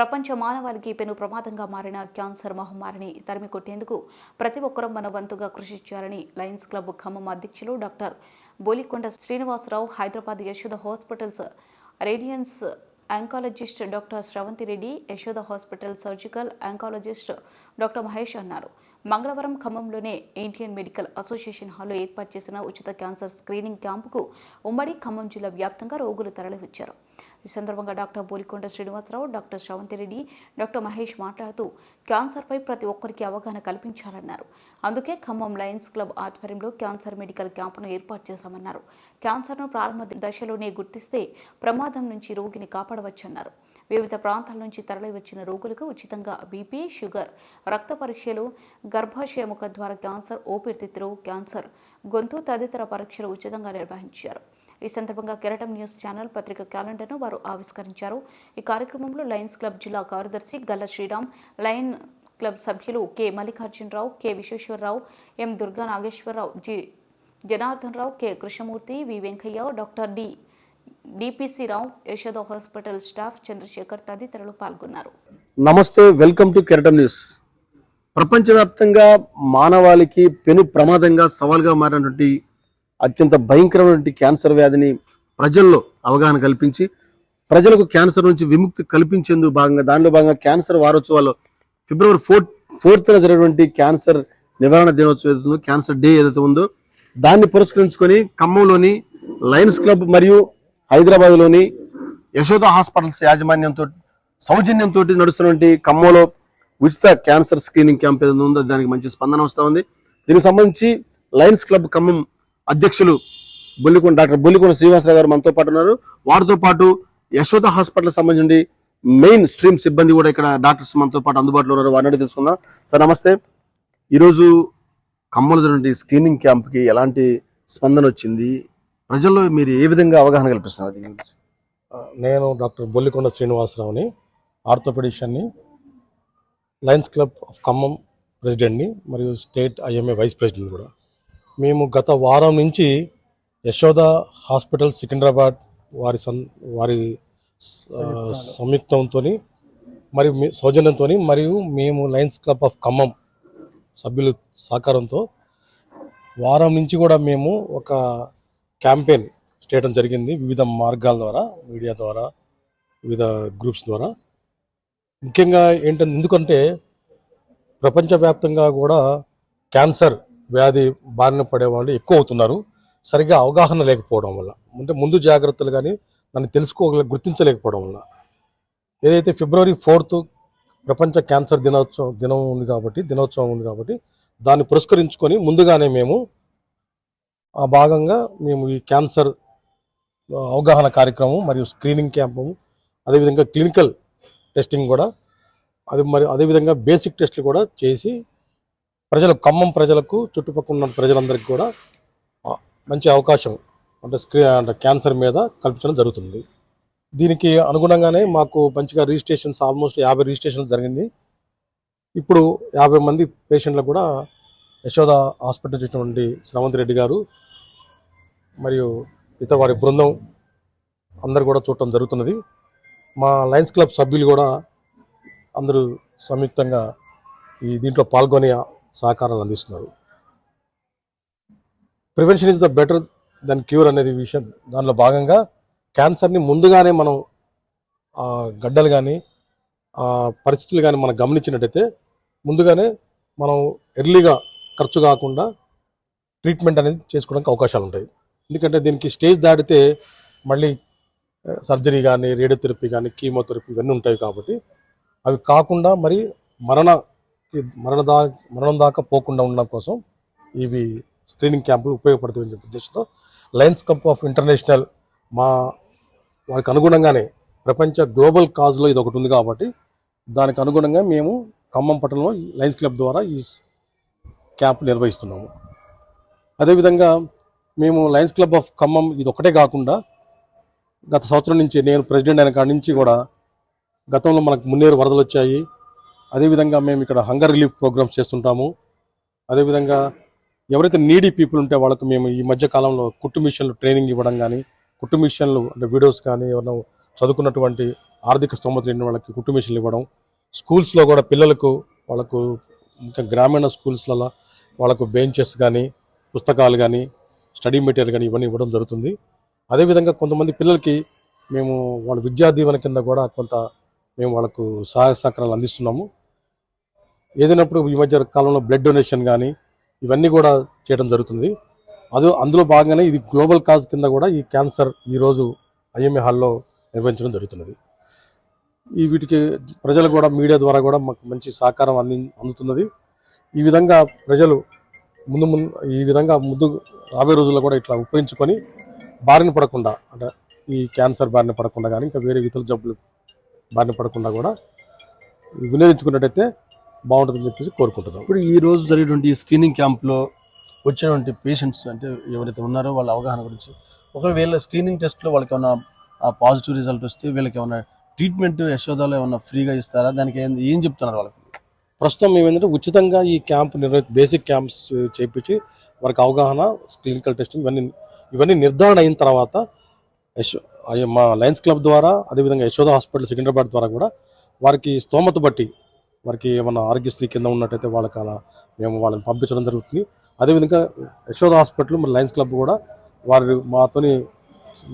ప్రపంచ మానవాళికి పెను ప్రమాదంగా మారిన క్యాన్సర్ మహమ్మారిని తరిమి కొట్టేందుకు ప్రతి ఒక్కరూ మన వంతుగా కృషి చేయాలని లయన్స్ క్లబ్ ఖమ్మం అధ్యక్షులు doctor Bolikonda Srinivasarao Hyderabad Yashoda hospitals radiation oncologist doctor Sravanthi Reddy Yashoda hospital surgical oncologist doctor Mahesh అన్నారు. మంగళవారం ఖమ్మంలోనే ఇండియన్ మెడికల్ అసోసియేషన్ హాల్లో ఏర్పాటు చేసిన ఉచిత క్యాన్సర్ స్క్రీనింగ్ క్యాంపుకు ఉమ్మడి ఖమ్మం జిల్లా వ్యాప్తంగా రోగులు తరలివచ్చారు. ఈ సందర్భంగా doctor Bolikonda Srinivasarao doctor Sravanthi Reddy doctor Mahesh మాట్లాడుతూ క్యాన్సర్పై ప్రతి ఒక్కరికి అవగాహన కల్పించాలన్నారు. అందుకే ఖమ్మం లయన్స్ క్లబ్ ఆధ్వర్యంలో క్యాన్సర్ మెడికల్ క్యాంపును ఏర్పాటు చేశామన్నారు. క్యాన్సర్ను ప్రారంభ దశలోనే గుర్తిస్తే ప్రమాదం నుంచి రోగిని కాపాడవచ్చన్నారు. వివిధ ప్రాంతాల నుంచి తరలి వచ్చిన రోగులకు ఉచితంగా బీపీ షుగర్ రక్త పరీక్షలు గర్భాశయ ముఖ ద్వారా క్యాన్సర్ ఊపిరితిత్తులు క్యాన్సర్ గొంతు తదితర పరీక్షలు ఉచితంగా నిర్వహించారు. ఈ సందర్భంగా కెరటం న్యూస్ ఛానల్ పత్రిక క్యాలెండర్ను వారు ఆవిష్కరించారు. ఈ కార్యక్రమంలో లయన్స్ క్లబ్ జిల్లా కార్యదర్శి గల్ల శ్రీరామ్ లయన్ క్లబ్ సభ్యులు K. Mallikarjunarao K. Visweswararao M. Durga Nageswararao G. Janardhan Rao K. Krishnamurthy V. Venkaiah doctor D. DPC Rao Yashoda hospital staff Chandrasekhar తదితరులు పాల్గొన్నారు. నమస్తే వెల్కమ్ టు కెరటం న్యూస్. ప్రపంచవ్యాప్తంగా మానవాళికి పెను ప్రమాదంగా సవాల్గా మారినటువంటి అత్యంత భయంకరమైనటువంటి క్యాన్సర్ వ్యాధిని ప్రజల్లో అవగాహన కల్పించి ప్రజలకు క్యాన్సర్ నుంచి విముక్తి కల్పించేందుకు భాగంగా దానిలో భాగంగా క్యాన్సర్ వారోత్సవాలు ఫిబ్రవరి ఫోర్త్ ఫోర్త్న జరిగినటువంటి క్యాన్సర్ నివారణ దినోత్సవం ఏదైతే ఉందో క్యాన్సర్ డే ఏదైతే ఉందో దాన్ని పురస్కరించుకొని ఖమ్మంలోని లయన్స్ క్లబ్ మరియు హైదరాబాద్లోని యశోద హాస్పిటల్స్ యాజమాన్యంతో సౌజన్యంతో నడుస్తున్నటువంటి ఖమ్మంలో ఉచిత క్యాన్సర్ స్క్రీనింగ్ క్యాంప్ ఏదైనా ఉందో దానికి మంచి స్పందన వస్తూ ఉంది. దీనికి సంబంధించి లయన్స్ క్లబ్ ఖమ్మం అధ్యక్షులు బొల్లికొండ డాక్టర్ బొల్లికొండ శ్రీనివాసరావు గారు మనతో పాటు ఉన్నారు. వారితో పాటు యశోద హాస్పిటల్ సంబంధించి మెయిన్ స్ట్రీమ్ సిబ్బంది కూడా ఇక్కడ డాక్టర్స్ మనతో పాటు అందుబాటులో ఉన్నారు. వారిని తెలుసుకుందాం. సార్ నమస్తే. ఈరోజు కమ్మలు జరిగిన స్క్రీనింగ్ క్యాంప్కి ఎలాంటి స్పందన వచ్చింది? ప్రజల్లో మీరు ఏ విధంగా అవగాహన కల్పిస్తున్నారు దీని గురించి? నేను డాక్టర్ బొల్లికొండ శ్రీనివాసరావుని ఆర్థోపెడిషియన్ని లయన్స్ క్లబ్ ఆఫ్ ఖమ్మం ప్రెసిడెంట్ని మరియు స్టేట్ ఐఎంఏ వైస్ ప్రెసిడెంట్ కూడా మేము గత వారం నుంచి యశోద హాస్పిటల్ సికింద్రాబాద్ వారి సం వారి సంయుక్తంతో మరియు సౌజన్యంతో మరియు మేము లయన్స్ క్లబ్ ఆఫ్ ఖమ్మం సభ్యులు సహకారంతో వారం నుంచి కూడా మేము ఒక క్యాంపెయిన్ చేయడం జరిగింది వివిధ మార్గాల ద్వారా మీడియా ద్వారా వివిధ గ్రూప్స్ ద్వారా. ముఖ్యంగా ఏంటంటే ఎందుకంటే ప్రపంచవ్యాప్తంగా కూడా క్యాన్సర్ వ్యాధి బారిన పడే వాళ్ళు ఎక్కువ అవుతున్నారు. సరిగా అవగాహన లేకపోవడం వల్ల. అంటే ముందు జాగ్రత్తలు కానీ దాన్ని తెలుసుకోగల గుర్తించలేకపోవడం వల్ల. ఏదైతే ఫిబ్రవరి ఫోర్త్ ప్రపంచ క్యాన్సర్ దినోత్సవం దినం ఉంది కాబట్టి దినోత్సవం ఉంది కాబట్టి దాన్ని పురస్కరించుకొని ముందుగానే మేము ఆ భాగంగా మేము ఈ క్యాన్సర్ అవగాహన కార్యక్రమం మరియు స్క్రీనింగ్ క్యాంపు అదేవిధంగా క్లినికల్ టెస్టింగ్ కూడా అది మరి అదేవిధంగా బేసిక్ టెస్ట్లు కూడా చేసి ప్రజలు ఖమ్మం ప్రజలకు చుట్టుపక్కల ఉన్న ప్రజలందరికీ కూడా మంచి అవకాశం అంటే స్క్రీ అంటే క్యాన్సర్ మీద కల్పించడం జరుగుతుంది. దీనికి అనుగుణంగానే మాకు మంచిగా రిజిస్ట్రేషన్స్ ఆల్మోస్ట్ యాభై రిజిస్ట్రేషన్స్ జరిగింది. ఇప్పుడు యాభై మంది పేషెంట్లకు కూడా యశోద హాస్పిటల్ చూసినటువంటి శ్రవంత్ రెడ్డి గారు మరియు ఇతర వారి బృందం అందరు కూడా చూడటం జరుగుతున్నది. మా లయన్స్ క్లబ్ సభ్యులు కూడా అందరూ సంయుక్తంగా ఈ దీంట్లో పాల్గొని సహకారాలు అందిస్తున్నారు. Prevention is the better than cure అనేది విషయం. దానిలో భాగంగా క్యాన్సర్ని ముందుగానే మనం గడ్డలు కానీ ఆ పరిస్థితులు కానీ మనం గమనించినట్టయితే ముందుగానే మనం ఎర్లీగా ఖర్చు కాకుండా ట్రీట్మెంట్ అనేది చేసుకోవడానికి అవకాశాలు ఉంటాయి. ఎందుకంటే దీనికి స్టేజ్ దాటితే మళ్ళీ సర్జరీ కానీ రేడియోథెరపీ కానీ కీమోథెరపీ ఇవన్నీ ఉంటాయి కాబట్టి అవి కాకుండా మరి మరణ మరణ దా మరణం దాకా పోకుండా ఉండడం కోసం ఇవి స్క్రీనింగ్ క్యాంపులు ఉపయోగపడుతాయని చెప్పి ఉద్దేశంతో లయన్స్ కప్ ఆఫ్ ఇంటర్నేషనల్ మా వారికి అనుగుణంగానే ప్రపంచ గ్లోబల్ కాజ్లో ఇది ఒకటి ఉంది కాబట్టి దానికి అనుగుణంగా మేము ఖమ్మం పట్టణంలో లయన్స్ క్లబ్ ద్వారా ఈ క్యాంప్ నిర్వహిస్తున్నాము. అదేవిధంగా మేము లయన్స్ క్లబ్ ఆఫ్ ఖమ్మం ఇది ఒకటే కాకుండా గత సంవత్సరం నుంచి నేను ప్రెసిడెంట్ అయిన కాడి నుంచి కూడా గతంలో మనకు మున్నేరు వరదలు వచ్చాయి. అదేవిధంగా మేము ఇక్కడ హంగర్ రిలీఫ్ ప్రోగ్రామ్స్ చేస్తుంటాము. అదేవిధంగా ఎవరైతే నీడీ పీపుల్ ఉంటే వాళ్ళకు మేము ఈ మధ్య కాలంలో కుట్టు మిషన్లు ట్రైనింగ్ ఇవ్వడం కానీ కుట్టు మిషన్లు అంటే వీడియోస్ కానీ ఎవరైనా చదువుకున్నటువంటి ఆర్థిక స్తోమత లేని వాళ్ళకి కుట్టు మిషన్లు ఇవ్వడం. స్కూల్స్లో కూడా పిల్లలకు వాళ్ళకు ఇంకా గ్రామీణ స్కూల్స్లలో వాళ్ళకు బెంచెస్ కానీ పుస్తకాలు కానీ స్టడీ మెటీరియల్ కానీ ఇవన్నీ ఇవ్వడం జరుగుతుంది. అదేవిధంగా కొంతమంది పిల్లలకి మేము వాళ్ళ విద్యా దీవెన కింద కూడా కొంత మేము వాళ్ళకు సహాయ సహకారాలు అందిస్తున్నాము. ఏదైనప్పుడు ఈ మధ్య కాలంలో బ్లడ్ డొనేషన్ కానీ ఇవన్నీ కూడా చేయడం జరుగుతుంది. అది అందులో భాగంగానే ఇది గ్లోబల్ కాజ్ కింద కూడా ఈ క్యాన్సర్ ఈరోజు ఐఎంఏ హాల్లో నిర్వహించడం జరుగుతున్నది. ఈ వీటికి ప్రజలు కూడా మీడియా ద్వారా కూడా మాకు మంచి సహకారం అంది అందుతున్నది. ఈ విధంగా ప్రజలు ముందు ముందు ఈ విధంగా ముందు రాబోయే రోజుల్లో కూడా ఇట్లా ఉపయోగించుకొని బారిన పడకుండా అంటే ఈ క్యాన్సర్ బారిన పడకుండా కానీ ఇంకా వేరే ఇతర జబ్బులు బారిన పడకుండా కూడా వినియోగించుకున్నట్టయితే బాగుంటుందని చెప్పేసి కోరుకుంటున్నాం. ఇప్పుడు ఈ రోజు జరిగేటువంటి ఈ స్క్రీనింగ్ క్యాంప్లో వచ్చినటువంటి పేషెంట్స్ అంటే ఎవరైతే ఉన్నారో వాళ్ళ అవగాహన గురించి ఒకవేళ స్క్రీనింగ్ టెస్ట్లో వాళ్ళకి ఏమైనా పాజిటివ్ రిజల్ట్ వస్తే వీళ్ళకి ఏమైనా ట్రీట్మెంట్ యశోదాలో ఏమైనా ఫ్రీగా ఇస్తారా? దానికి ఏం ఏం చెప్తున్నారు వాళ్ళకి? ప్రస్తుతం మేమేంటంటే ఉచితంగా ఈ క్యాంప్ నిర్వహి బేసిక్ క్యాంప్స్ చేయించి వారికి అవగాహన క్లినికల్ టెస్టింగ్ ఇవన్నీ ఇవన్నీ నిర్ధారణ అయిన తర్వాత యశో మా లయన్స్ క్లబ్ ద్వారా అదేవిధంగా యశోద హాస్పిటల్ సికింద్రాబాద్ ద్వారా కూడా వారికి స్తోమత బట్టి వారికి ఏమైనా ఆరోగ్యశ్రీ కింద ఉన్నట్టయితే వాళ్ళకి అలా మేము వాళ్ళని పంపించడం జరుగుతుంది. అదేవిధంగా యశోద హాస్పిటల్ మరి లయన్స్ క్లబ్ కూడా వారు మాతోని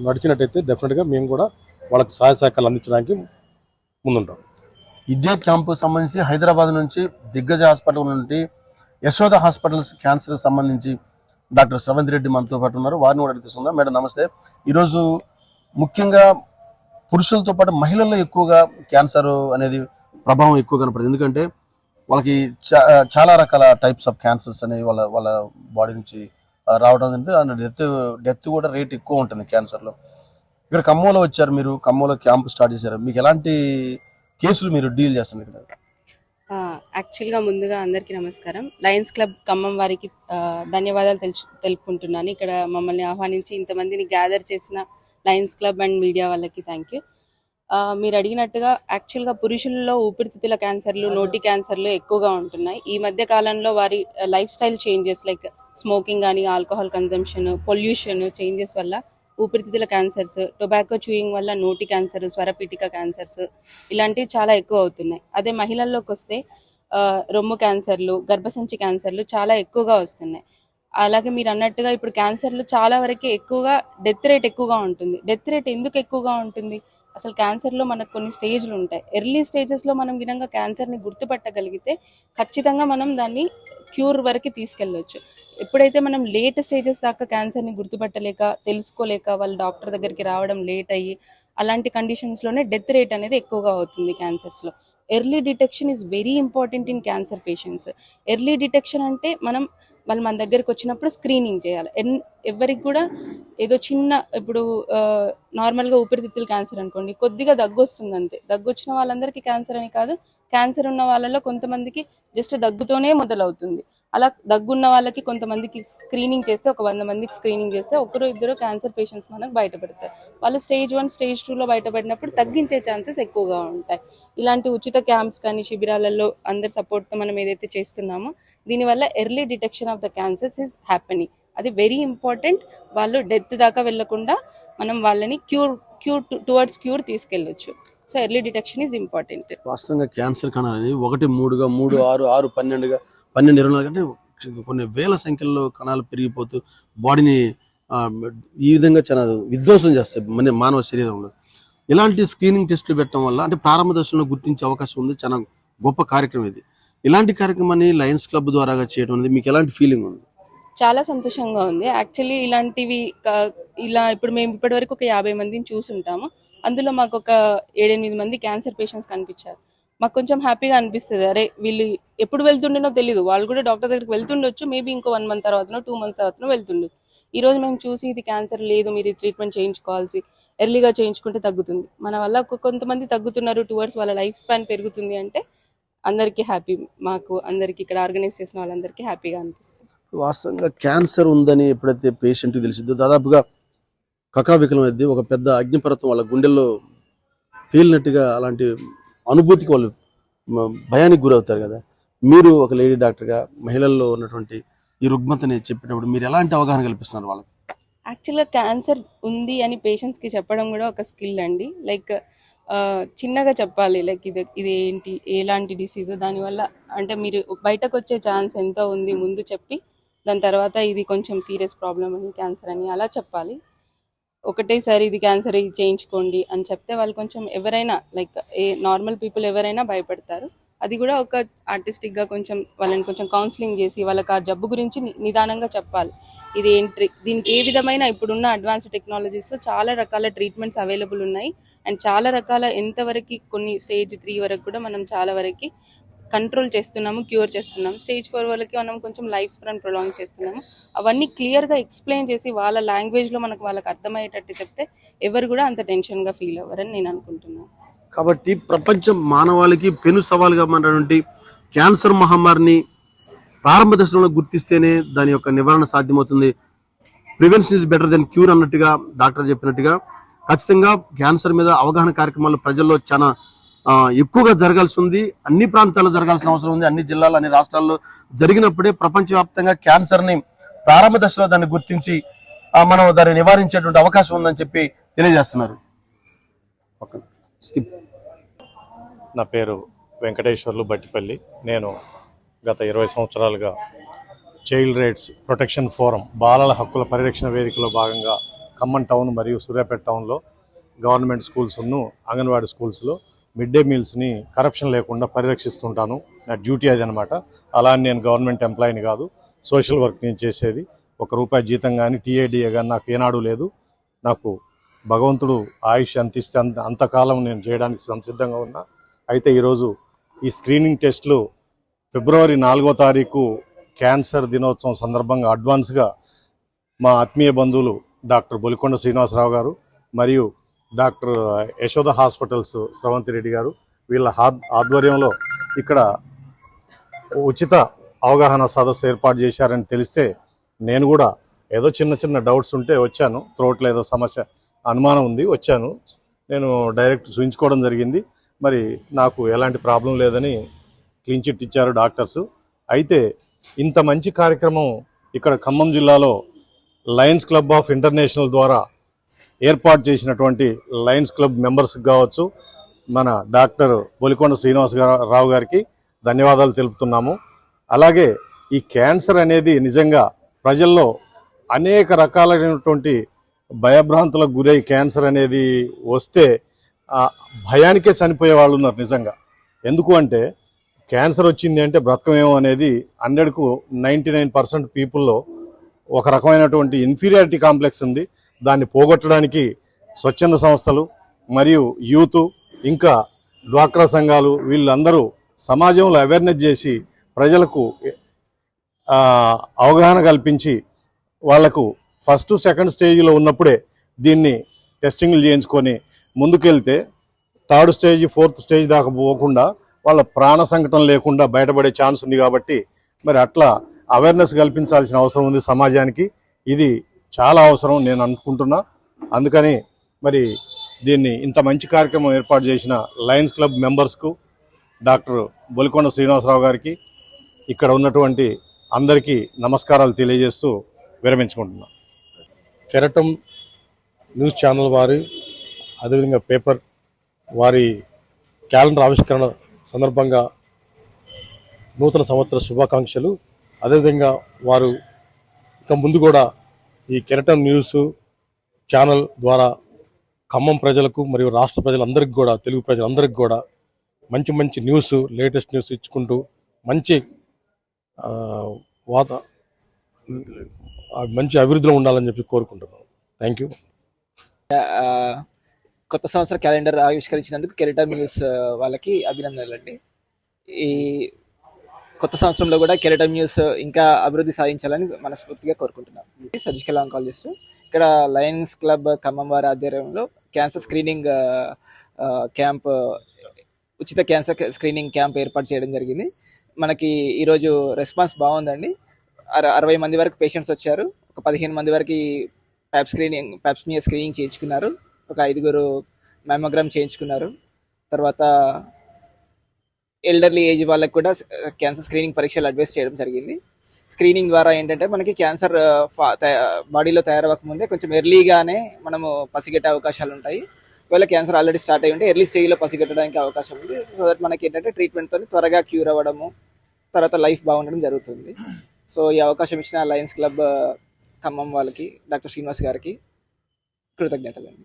నడిచినట్టయితే డెఫినెట్గా మేము కూడా వాళ్ళకి సహాయ సహకారాలు అందించడానికి ముందుంటాం. ఇదే క్యాంపు సంబంధించి హైదరాబాద్ నుంచి దిగ్గజ హాస్పిటల్ నుండి యశోద హాస్పిటల్స్ క్యాన్సర్ సంబంధించి డాక్టర్ శ్రవంత్ రెడ్డి మనతో పాటు ఉన్నారు. వారిని కూడా తెలుసుకుందాం మేడం నమస్తే. ఈరోజు ముఖ్యంగా పురుషులతో పాటు మహిళల్లో ఎక్కువగా క్యాన్సర్ అనేది ప్రభావం ఎక్కువ కనపడుతుంది ఎందుకంటే వాళ్ళకి చాలా రకాల టైప్స్ ఆఫ్ క్యాన్సర్స్ అనేవి వాళ్ళ వాళ్ళ బాడీ నుంచి రావడం అనేది డెత్ డెత్ కూడా రేట్ ఎక్కువ ఉంటుంది క్యాన్సర్లో ఇక్కడ ఖమ్మంలో వచ్చారు మీరు ఖమ్మంలో క్యాంప్ స్టార్ట్ చేశారు. మీకు ఎలాంటి కేసులు మీరు డీల్ చేస్తున్నారు ఇక్కడ? యాక్చువల్గా ముందుగా అందరికీ నమస్కారం. లయన్స్ క్లబ్ ఖమ్మం వారికి ధన్యవాదాలు తెలుసు తెలుపుకుంటున్నాను. ఇక్కడ మమ్మల్ని ఆహ్వానించి ఇంతమందిని గ్యాదర్ చేసిన లయన్స్ క్లబ్ అండ్ మీడియా వాళ్ళకి థ్యాంక్ యూ మీరు అడిగినట్టుగా యాక్చువల్గా పురుషుల్లో ఊపిరితిత్తుల క్యాన్సర్లు నోటి క్యాన్సర్లు ఎక్కువగా ఉంటున్నాయి. ఈ మధ్య కాలంలో వారి life style changes like smoking కానీ ఆల్కహాల్ కన్జంప్షన్ పొల్యూషన్ చేంజెస్ వల్ల ఊపిరితిత్తుల క్యాన్సర్స్ టొబాకో చూయింగ్ వల్ల నోటి క్యాన్సర్ స్వరపీటిక క్యాన్సర్స్ ఇలాంటివి చాలా ఎక్కువ అవుతున్నాయి. అదే మహిళల్లోకి వస్తే రొమ్ము క్యాన్సర్లు గర్భసంచి క్యాన్సర్లు చాలా ఎక్కువగా వస్తున్నాయి. అలాగే మీరు అన్నట్టుగా ఇప్పుడు క్యాన్సర్లు చాలా వరకు ఎక్కువగా డెత్ రేట్ ఎక్కువగా ఉంటుంది. డెత్ రేట్ ఎందుకు ఎక్కువగా ఉంటుంది? అసలు క్యాన్సర్లో మనకు కొన్ని స్టేజ్లు ఉంటాయి. ఎర్లీ స్టేజెస్లో మనం విధంగా క్యాన్సర్ని గుర్తుపట్టగలిగితే ఖచ్చితంగా మనం దాన్ని క్యూర్ వరకు తీసుకెళ్ళొచ్చు. ఎప్పుడైతే మనం లేట్ స్టేజెస్ దాకా క్యాన్సర్ని గుర్తుపట్టలేక తెలుసుకోలేక వాళ్ళు డాక్టర్ దగ్గరికి రావడం లేట్ అయ్యి అలాంటి కండిషన్స్లోనే డెత్ రేట్ అనేది ఎక్కువగా అవుతుంది క్యాన్సర్స్లో early detection is very important in cancer patients early detection అంటే మనం వాళ్ళు మన దగ్గరికి వచ్చినప్పుడు స్క్రీనింగ్ చేయాలి. ఎన్ ఎవరికి కూడా ఏదో చిన్న ఇప్పుడు నార్మల్గా ఊపిరితిత్తుల క్యాన్సర్ అనుకోండి కొద్దిగా దగ్గు వస్తుంది అంతే దగ్గు వచ్చిన వాళ్ళందరికీ క్యాన్సర్ అని కాదు క్యాన్సర్ ఉన్న వాళ్ళలో కొంతమందికి జస్ట్ దగ్గుతోనే మొదలవుతుంది. అలా దగ్గున్న వాళ్ళకి కొంతమందికి స్క్రీనింగ్ చేస్తే ఒక వంద మందికి స్క్రీనింగ్ చేస్తే ఒకరు ఇద్దరు క్యాన్సర్ పేషెంట్స్ మనకు బయటపడతారు వాళ్ళు స్టేజ్ వన్ స్టేజ్ టూలో బయటపడినప్పుడు తగ్గించే ఛాన్సెస్ ఎక్కువగా ఉంటాయి. ఇలాంటి ఉచిత క్యాంప్స్ కానీ శిబిరాలలో అందరి సపోర్ట్తో మనం ఏదైతే చేస్తున్నామో దీనివల్ల early detection of the cancers is happening అది వెరీ ఇంపార్టెంట్ వాళ్ళు డెత్ దాకా వెళ్ళకుండా మనం వాళ్ళని cure cure towards cure తీసుకెళ్ళొచ్చు. So early detection is important వాస్తవంగా క్యాన్సర్ కణాలని ఒకటి మూడుగా మూడు ఆరు ఆరు పన్నెండుగా పన్నెండు ఇరవై నాలుగు అంటే కొన్ని వేల సంఖ్యలో కణాలు పెరిగిపోతూ బాడీని ఈ విధంగా చాలా విధ్వంసం చేస్తాయి మన మానవ శరీరంలో. ఇలాంటి స్క్రీనింగ్ టెస్టులు పెట్టడం వల్ల అంటే ప్రారంభ దశలో గుర్తించే అవకాశం ఉంది. చాలా గొప్ప కార్యక్రమం ఇది. ఇలాంటి కార్యక్రమాన్ని లయన్స్ క్లబ్ ద్వారా చేయడం అనేది మీకు ఎలాంటి ఫీలింగ్ ఉంది? చాలా సంతోషంగా ఉంది. యాక్చువల్లీ ఇలాంటివి ఇలా ఇప్పుడు మేము ఇప్పటివరకు ఒక యాభై మందిని చూసుంటాము. అందులో మాకు ఒక ఏడెనిమిది మంది క్యాన్సర్ పేషెంట్స్ కనిపించారు. మాకు కొంచెం హ్యాపీగా అనిపిస్తుంది. అరే వీళ్ళు ఎప్పుడు వెళ్తుండేనో తెలియదు వాళ్ళు కూడా డాక్టర్ దగ్గరికి వెళ్తుండొచ్చు. మేబీ ఇంకో వన్ మంత్ తర్వాతనో టూ మంత్స్ తర్వాతనో వెళ్తుండొచ్చు. ఈ రోజు మేము చూసి ఇది క్యాన్సర్ లేదు మీరు ట్రీట్మెంట్ చేయించుకోవాల్సి ఎర్లీగా చేయించుకుంటే తగ్గుతుంది. మన వల్ల కొంతమంది తగ్గుతున్నారు టువర్డ్స్ వాళ్ళ లైఫ్ స్పాన్ పెరుగుతుంది అంటే అందరికీ హ్యాపీ. మాకు అందరికీ ఇక్కడ ఆర్గనైజ్ చేసిన వాళ్ళందరికీ హ్యాపీగా అనిపిస్తుంది. వాస్తవంగా క్యాన్సర్ ఉందని ఎప్పుడైతే పేషెంట్కి తెలిసిందో దాదాపుగా కకావికలం అయితే ఒక పెద్ద అగ్నిపర్వతం వాళ్ళ గుండెల్లో పేలినట్టుగా అలాంటి అనుభూతికి వాళ్ళు భయానికి గురవుతారు కదా. మీరు ఒక లేడీ డాక్టర్గా మహిళల్లో ఉన్నటువంటి ఈ రుగ్మతని చెప్పేటప్పుడు మీరు ఎలాంటి అవగాహన కల్పిస్తున్నారు వాళ్ళకి? యాక్చువల్గా క్యాన్సర్ ఉంది అని పేషెంట్స్కి చెప్పడం కూడా ఒక స్కిల్ అండి. లైక్ చిన్నగా చెప్పాలి. లైక్ ఇది ఇది ఏంటి ఎలాంటి డిసీజ్? దానివల్ల అంటే మీరు బయటకు వచ్చే ఛాన్స్ ఎంతో ఉంది ముందు చెప్పి దాని తర్వాత ఇది కొంచెం సీరియస్ ప్రాబ్లం అని క్యాన్సర్ అని అలా చెప్పాలి. ఒకటేసారి ఇది క్యాన్సర్ ఇది చేయించుకోండి అని చెప్తే వాళ్ళు కొంచెం ఎవరైనా లైక్ ఏ నార్మల్ పీపుల్ ఎవరైనా భయపడతారు. అది కూడా ఒక ఆర్టిస్టిక్గా కొంచెం వాళ్ళని కొంచెం కౌన్సిలింగ్ చేసి వాళ్ళకి ఆ జబ్బు గురించి నిదానంగా చెప్పాలి. ఇది ఏంటి దీనికి ఏ విధమైన ఇప్పుడున్న అడ్వాన్స్డ్ టెక్నాలజీస్లో చాలా రకాల ట్రీట్మెంట్స్ అవైలబుల్ ఉన్నాయి. అండ్ చాలా రకాల ఎంతవరకు కొన్ని స్టేజ్ త్రీ వరకు కూడా మనం చాలా వరకు కంట్రోల్ చేస్తున్నాము క్యూర్ చేస్తున్నాము. స్టేజ్ ఫోర్ వరకు మనం కొంచెం లైఫ్ స్పాన్ ప్రొలాంగ్ చేస్తున్నాము. అవన్నీ క్లియర్గా ఎక్స్ప్లెయిన్ చేసి వాళ్ళ లాంగ్వేజ్లో మనకు వాళ్ళకి అర్థమయ్యేటట్టు చెప్తే ఎవరు కూడా అంత టెన్షన్గా ఫీల్ అవ్వరని నేను అనుకుంటున్నాను కాబట్టి ప్రపంచం మానవాళికి పెను సవాలుగా మారినటువంటి క్యాన్సర్ మహమ్మారిని ప్రారంభ దశలో గుర్తిస్తేనే దాని యొక్క నివారణ సాధ్యమవుతుంది. Prevention is better than cure అన్నట్టుగా డాక్టర్ చెప్పినట్టుగా. ఖచ్చితంగా క్యాన్సర్ మీద అవగాహన కార్యక్రమాలు ప్రజల్లో చాలా ఎక్కువగా జరగాల్సి ఉంది అన్ని ప్రాంతాల్లో జరగాల్సిన అవసరం ఉంది. అన్ని జిల్లాలు అన్ని రాష్ట్రాల్లో జరిగినప్పుడే ప్రపంచవ్యాప్తంగా క్యాన్సర్ని ప్రారంభ దశలో దాన్ని గుర్తించి మనం దాన్ని నివారించేటువంటి అవకాశం ఉందని చెప్పి తెలియజేస్తున్నారు. స్కిప్. నా పేరు వెంకటేశ్వర్లు బట్టిపల్లి. నేను గత ఇరవై సంవత్సరాలుగా చైల్డ్ రైట్స్ ప్రొటెక్షన్ ఫోరం బాలల హక్కుల పరిరక్షణ వేదికలో భాగంగా ఖమ్మం టౌన్ మరియు సూర్యాపేట టౌన్లో గవర్నమెంట్ స్కూల్స్ను అంగన్వాడీ స్కూల్స్లో మిడ్ డే మీల్స్ని కరప్షన్ లేకుండా పరిరక్షిస్తుంటాను. నా డ్యూటీ అది అనమాట అలా అని నేను గవర్నమెంట్ ఎంప్లాయీని కాదు సోషల్ వర్క్ నేను చేసేది. ఒక రూపాయి జీతం కానీ టీఏడిఏ కానీ నాకు ఏనాడు లేదు. నాకు భగవంతుడు ఆయుష్ అంతిస్తే ఇస్తే అంత అంతకాలం నేను చేయడానికి సంసిద్ధంగా ఉన్నా. అయితే ఈరోజు ఈ స్క్రీనింగ్ టెస్ట్లు ఫిబ్రవరి నాలుగో తారీఖు క్యాన్సర్ దినోత్సవం సందర్భంగా అడ్వాన్స్గా మా ఆత్మీయ బంధువులు డాక్టర్ బొలికొండ శ్రీనివాసరావు గారు మరియు డాక్టర్ యశోద హాస్పిటల్స్ స్రవంతి రెడ్డి గారు వీళ్ళ ఆధ్వర్యంలో ఇక్కడ ఉచిత అవగాహన సదస్సు ఏర్పాటు చేశారని తెలిస్తే నేను కూడా ఏదో చిన్న చిన్న డౌట్స్ ఉంటే వచ్చాను. త్రోట్లో ఏదో సమస్య అనుమానం ఉంది వచ్చాను. నేను డైరెక్ట్ చూయించుకోవడం జరిగింది. మరి నాకు ఎలాంటి ప్రాబ్లం లేదని క్లీన్ చిట్ ఇచ్చారు డాక్టర్స్. అయితే ఇంత మంచి కార్యక్రమం ఇక్కడ ఖమ్మం జిల్లాలో లయన్స్ క్లబ్ ఆఫ్ ఇంటర్నేషనల్ ద్వారా ఏర్పాటు చేసినటువంటి లయన్స్ క్లబ్ మెంబర్స్కి కావచ్చు మన డాక్టర్ బొలికొండ శ్రీనివాస్ రావు గారికి ధన్యవాదాలు తెలుపుతున్నాము. అలాగే ఈ క్యాన్సర్ అనేది నిజంగా ప్రజల్లో అనేక రకాలైనటువంటి భయభ్రాంతులకు గురై క్యాన్సర్ అనేది వస్తే భయానికే చనిపోయే వాళ్ళు ఉన్నారు నిజంగా. ఎందుకు అంటే క్యాన్సర్ వచ్చింది అంటే బ్రతకమేమో అనేది హండ్రెడ్కు నైంటీ నైన్ పర్సెంట్ పీపుల్లో ఒక రకమైనటువంటి ఇన్ఫీరియారిటీ కాంప్లెక్స్ ఉంది. దాన్ని పోగొట్టడానికి స్వచ్ఛంద సంస్థలు మరియు యూత్ ఇంకా డ్వాక్రా సంఘాలు వీళ్ళందరూ సమాజంలో అవేర్నెస్ చేసి ప్రజలకు అవగాహన కల్పించి వాళ్ళకు ఫస్ట్ సెకండ్ స్టేజ్లో ఉన్నప్పుడే దీన్ని టెస్టింగ్లు చేయించుకొని ముందుకెళ్తే థర్డ్ స్టేజ్ ఫోర్త్ స్టేజ్ దాకా పోకుండా వాళ్ళ ప్రాణ సంకటం లేకుండా బయటపడే ఛాన్స్ ఉంది కాబట్టి మరి అట్లా అవేర్నెస్ కల్పించాల్సిన అవసరం ఉంది సమాజానికి. ఇది చాలా అవసరం నేను అనుకుంటున్నా. అందుకని మరి దీన్ని ఇంత మంచి కార్యక్రమం ఏర్పాటు చేసిన లయన్స్ క్లబ్ మెంబర్స్కు డాక్టర్ బొలికొండ శ్రీనివాసరావు గారికి ఇక్కడ ఉన్నటువంటి అందరికీ నమస్కారాలు తెలియజేస్తూ విరమించుకుంటున్నాను కెరటం న్యూస్ ఛానల్ వారి అదేవిధంగా పేపర్ వారి క్యాలెండర్ ఆవిష్కరణ సందర్భంగా నూతన సంవత్సర శుభాకాంక్షలు. అదేవిధంగా వారు ఇక ముందు కూడా ఈ కెరటన్ న్యూస్ ఛానల్ ద్వారా ఖమ్మం ప్రజలకు మరియు రాష్ట్ర ప్రజలందరికీ కూడా తెలుగు ప్రజలందరికీ కూడా మంచి మంచి న్యూస్ లేటెస్ట్ న్యూస్ ఇచ్చుకుంటూ మంచి వాత మంచి అభివృద్ధిలో ఉండాలని చెప్పి కోరుకుంటున్నాను. థ్యాంక్ యూ కొత్త సంవత్సర క్యాలెండర్ ఆవిష్కరించినందుకు కెరిటా న్యూస్ వాళ్ళకి అభినందనలు అండి ఈ కొత్త సంవత్సరంలో కూడా కెరటం న్యూస్ ఇంకా అభివృద్ధి సాధించాలని మనస్ఫూర్తిగా కోరుకుంటున్నాం. సర్జికల్ ఆంకాలజిస్ట్ ఇక్కడ లయన్స్ క్లబ్ ఖమ్మం వారి ఆధ్వర్యంలో క్యాన్సర్ స్క్రీనింగ్ క్యాంప్ ఉచిత క్యాన్సర్ స్క్రీనింగ్ క్యాంప్ ఏర్పాటు చేయడం జరిగింది. మనకి ఈరోజు రెస్పాన్స్ బాగుందండి. అర అరవై మంది వరకు పేషెంట్స్ వచ్చారు. ఒక పదిహేను మంది వరకు ప్యాప్ స్క్రీనింగ్ ప్యాప్స్మియర్ స్క్రీనింగ్ చేయించుకున్నారు. ఒక ఐదుగురు మ్యామోగ్రామ్ చేయించుకున్నారు. తర్వాత ఎల్డర్లీ ఏజ్ వాళ్ళకి కూడా uh, క్యాన్సర్ స్క్రీనింగ్ పరీక్షలు అడ్వైస్ చేయడం జరిగింది. స్క్రీనింగ్ ద్వారా ఏంటంటే మనకి క్యాన్సర్ uh, బాడీలో తయారవ్వక ముందే కొంచెం ఎర్లీగానే మనము పసిగట్టే అవకాశాలు ఉంటాయి ఒకవేళ క్యాన్సర్ ఆల్రెడీ స్టార్ట్ అయ్యి ఉంటే ఎర్లీ స్టేజ్లో పసిగట్టడానికి అవకాశం ఉంది సో దట్ మనకి ఏంటంటే ట్రీట్మెంట్తో త్వరగా క్యూర్ అవ్వడము తర్వాత లైఫ్ బాగుండడం జరుగుతుంది. సో ఈ అవకాశం ఇచ్చిన లయన్స్ క్లబ్ uh, ఖమ్మం వాళ్ళకి డాక్టర్ శ్రీనివాస్ గారికి కృతజ్ఞతలు అండి